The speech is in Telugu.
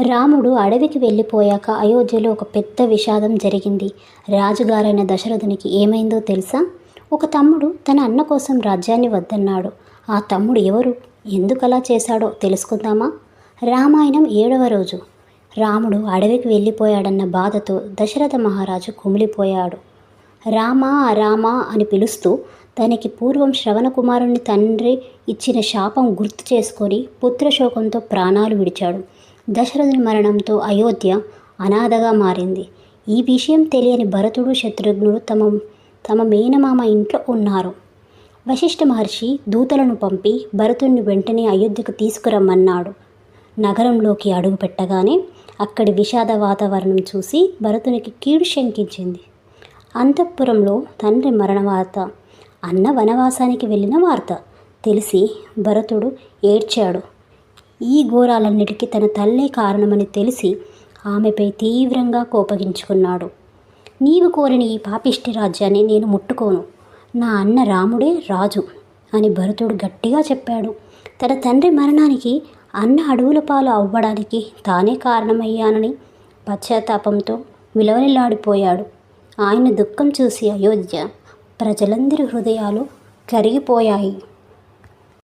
రాముడు అడవికి వెళ్ళిపోయాక అయోధ్యలో ఒక పెద్ద విషాదం జరిగింది. రాజుగారైన దశరథునికి ఏమైందో తెలుసా? ఒక తమ్ముడు తన అన్న కోసం రాజ్యాన్ని వద్దన్నాడు. ఆ తమ్ముడు ఎవరు? ఎందుకలా చేశాడో తెలుసుకుందామా? రామాయణం ఏడవ రోజు. రాముడు అడవికి వెళ్ళిపోయాడన్న బాధతో దశరథ మహారాజు కుమిలిపోయాడు. రామా రామా అని పిలుస్తూ తనకి పూర్వం శ్రవణకుమారుని తండ్రి ఇచ్చిన శాపం గుర్తు చేసుకొని పుత్రశోకంతో ప్రాణాలు విడిచాడు. దశరథుని మరణంతో అయోధ్య అనాథగా మారింది. ఈ విషయం తెలియని భరతుడు శత్రుఘ్నుడు తమ తమ మేనమామ ఇంట్లో ఉన్నారు. వశిష్ఠ మహర్షి దూతలను పంపి భరతుడిని వెంటనే అయోధ్యకు తీసుకురమ్మన్నాడు. నగరంలోకి అడుగుపెట్టగానే అక్కడి విషాద వాతావరణం చూసి భరతునికి కీడు శంకించింది. అంతఃపురంలో తండ్రి మరణ వార్త అన్న వనవాసానికి వెళ్ళిన వార్త తెలిసి భరతుడు ఏడ్చాడు. ఈ ఘోరాలన్నిటికీ తన తల్లే కారణమని తెలిసి ఆమెపై తీవ్రంగా కోపగించుకున్నాడు. నీవు కోరిన ఈ పాపిష్టి రాజ్యాన్ని నేను ముట్టుకోను. నా అన్న రాముడే రాజు అని భరతుడు గట్టిగా చెప్పాడు. తన తండ్రి మరణానికి అన్న అడవుల పాలు అవ్వడానికి తానే కారణమయ్యానని పశ్చాత్తాపంతో విలవలిలాడిపోయాడు ఆయన దుఃఖం చూసి అయోధ్య ప్రజలందరి హృదయాలు కరిగిపోయాయి.